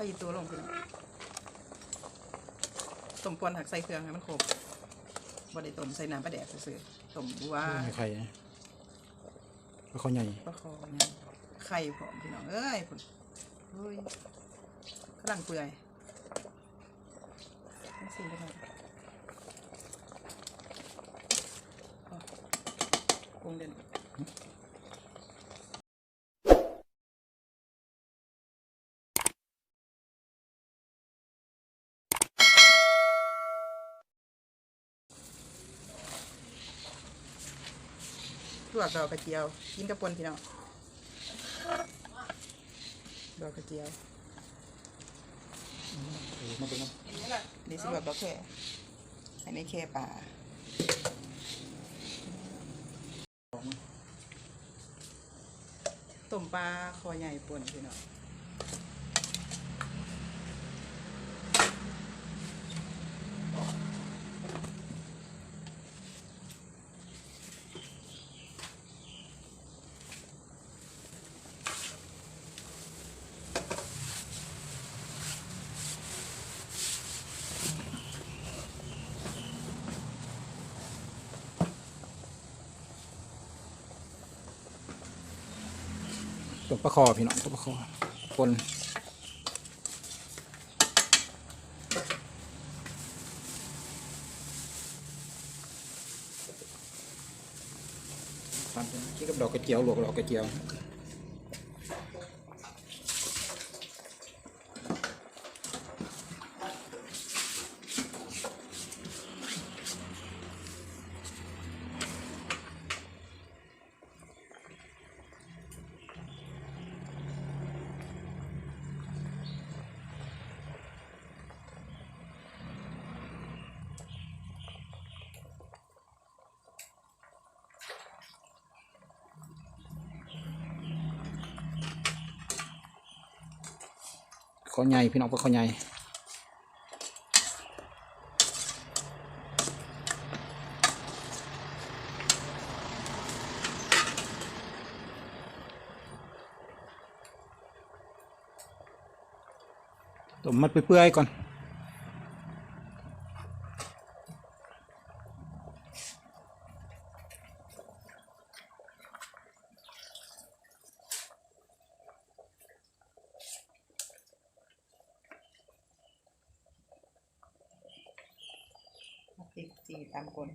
ข้าวอีตัวลงคือต้มปวนหักใส่เครื่องให้มันครบบ่ได้ต้มใส่น้ำปลาแดกซื่อๆต้มบัวไม่ไข่นะปลาคอใหญ่ปลาคอเนี่ยไข่พร้อมพี่น้องเอ้ยพุ่นเฮ้ยกำลังเปื่อยจังซี่ได้ไหมอ๋อปรุงเด่น วกดอกกระเจียว กินกระปนพี่น้องดอกกระเจียวมาเป็นน้นี่สิลวกดอกแค่อันนี้แค่ป่าต้มปลาคอใหญ่ปนพี่น้อง ตัวปลาคอพี่น้องตัวปลาคอคนตามไปกินกับดอกกระเจียวหลวกดอกกระเจียว คอใหญ่พี่น้องปลาคอใหญ่ต้มมัดเปื่อยๆก่อน พริกจีตามกฎ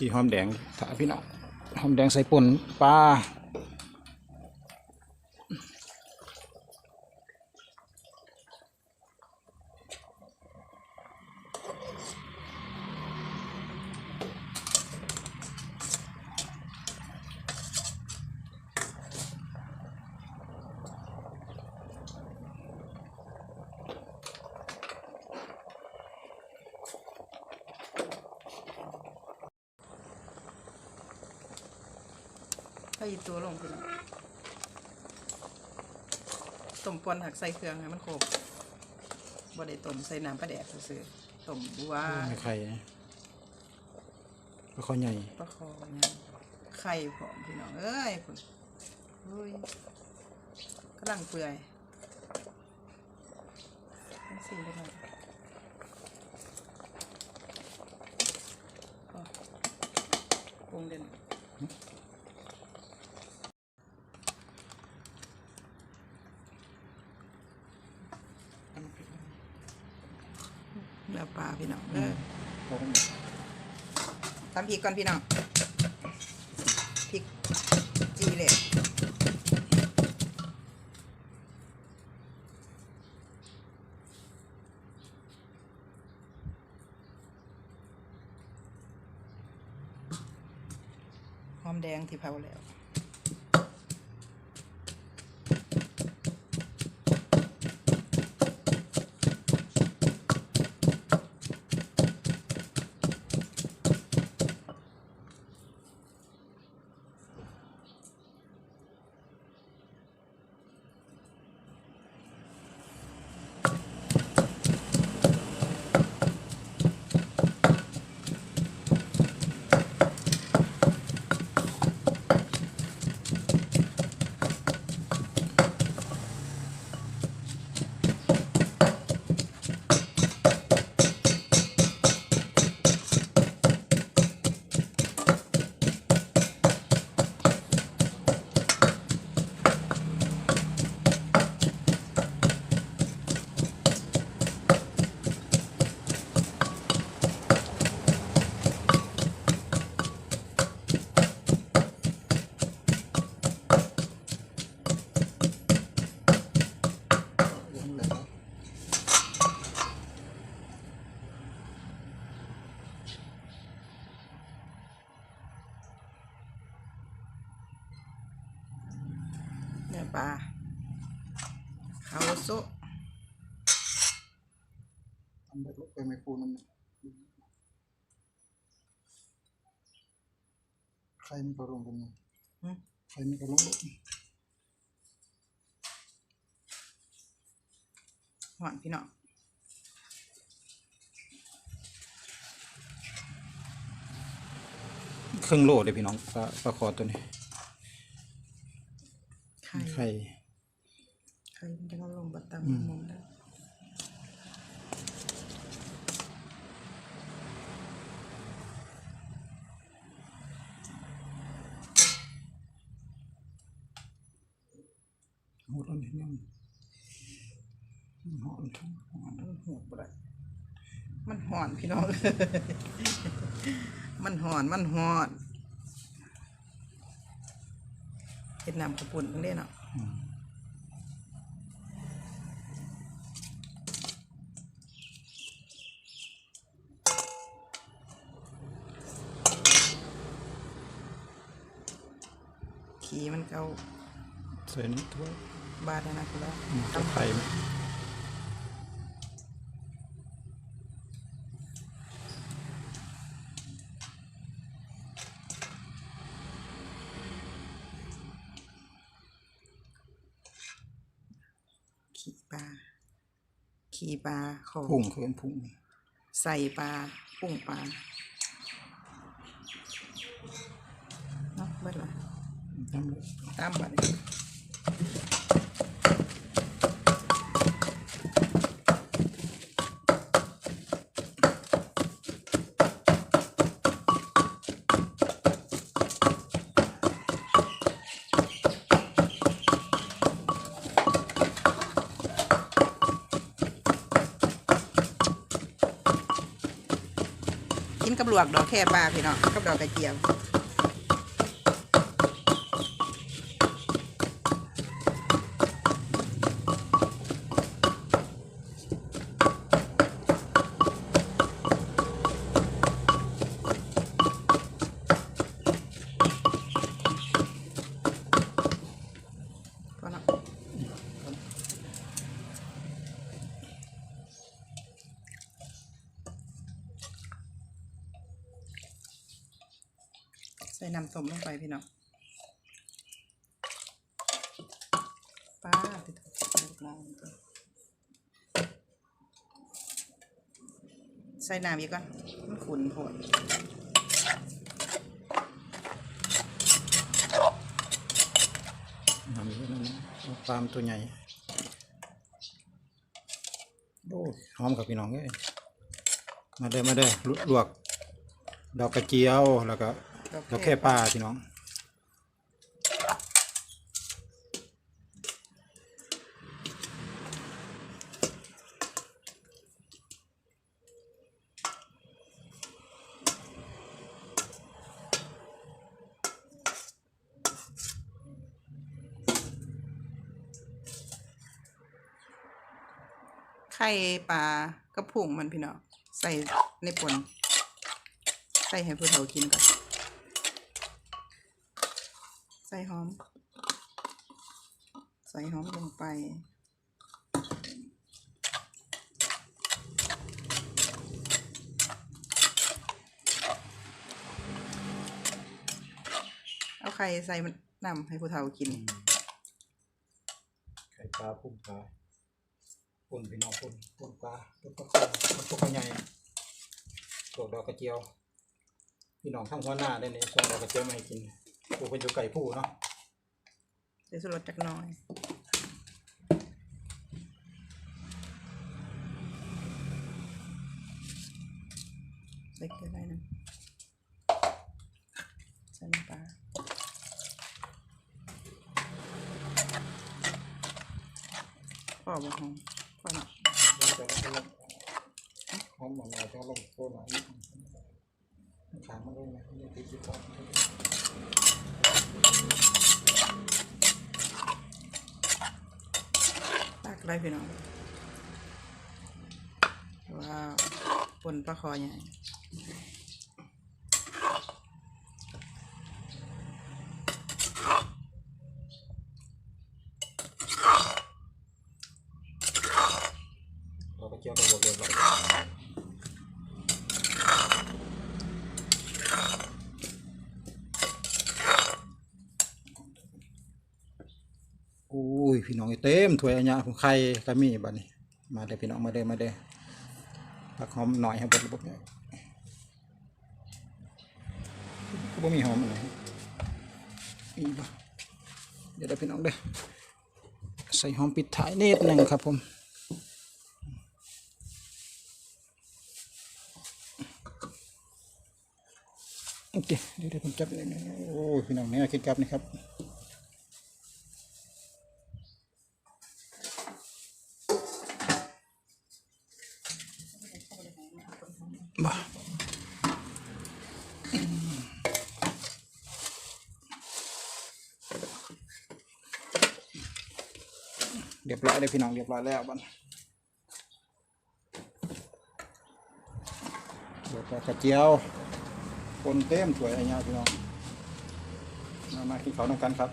กี่หอมแดงถ้าพี่น้องหอมแดงใส่ป่นปลาาวอีตัวลงคือต้มปนหักใส่เครื่องให้มันครบบ่ได้ต้มใส่น้ำปลาแดกซื่อๆต้มบัวไม่ไข่นะปลาคอใหญ่ปลาคอเนี่ยไข่พร้อมพี่น้องเอ้ยพุ่นเฮ้ยกำลังเปื่อยจังซี่ได้ไหมอ๋อปรุงเด่น เนื้อปลาพี่น้องเออ ทำพริกก่อนพี่น้องพริกจีเลยหอมแดงที่เผาแล้ว ปลาข้าวโซะทำแบบไปไม่คูนั่นใครมันก็ลงกันเนี่ยหึใครมันก็ลงหวานพี่น้องครึ่งโลเลยพี่น้องปลาปลาคอตัวนี้ไข่ไข่ไข่มันจะเอาลงบัตตังมองได้หดอันนี้เนี่ยมันหอนทั้งหอนมันหัวบ่ได้มันหอนพี่น้องมันหอนมันหอนเฮ็ดน้ำกระปุ่นตั้งเด้เนาะ ขี่มันเกาใส่นี่ถ้วยบาดแล้วนะคุณแล้วอืมจะไข่ไหม ขี่ ปลาขี่ปลาขอพุ่งเขินพุ่งใส่ปลาปุ้งปลาเนาะเบิดละน้ำเลยตามบัดนี้ ลวกดอกแค่ปลาพี่น้องกับดอกกระเจียวำสมลงไปพี่น้องป้าไปถูกลูกน้องใส่น้ำอีกก่อนมันขุ่นโผดน้ำเยอะนั่นนะเอาปลามตัวใหญ่โอ้หอมกับพี่น้องเอ้ยมาเด้อมาเด้อลลวก ดอกกระเจียวแล้วก็ ดอกแค่ปลาพี่น้องไข่ปลากระพุงมันพี่น้องใส่ในปนใส่ให้ผู้เฒ่ากินก่อน ใส่หอม ใส่หอมลงไป เอาไข่ใส่มันนำให้ผู้เฒ่ากิน ไข่ปลาพุ่งปลาปุ่นพี่น้องปุ่นปุ่นปลาปุ่นปลาคอมันตัวใหญ่ดอกดอกกระเจียว พี่น้องทั้งหัวหน้าได้เนี่ยส่งดอกกระเจียวมาให้กิน ผู้เป็นอยู่ไก่ผู้เนาะเดี๋ยวสุรสจักหน้อยเล็กเกินไปนะใส่น้ำปลาพ่อบอกหอมพ่อเนาะแล้วแต่ละคนหอมหวานหน่อยจะลงโคนหน่อยขามันลงนะนี่ติดอยู่ก่อน ได้พี่น้องว้าปนปลาคอใหญ่เราไปเกี่ยวกับบัวเดืยวร้อน พี่น้องเต็มถ้วยอันเนี้ยของไข่ก็มีบัดนี้ มาเด้อพี่น้องมาเด้อมาเด้อผักหอมหน่อยให้เบดระบบเนี่ยก็บ่มีหอมอะไรอีบ่เดี๋ยวเด้อพี่น้องเด้อใส่หอมปิดท้ายนิดหนึ่งครับผมโอเคเดี๋ยวเดี๋ยวผมจับเลยนะโอ้ยพี่น้องเนี่ยคิดกลับนี่ครับ บ่เรียบร้อยเลยพี่น้องเรียบร้อยแล้วบัดเดี๋ยวปกระเจียวคนเต็มถ้วยอะไรเงี้ยพี่น้องมามากินข้าวน้ำกันครับ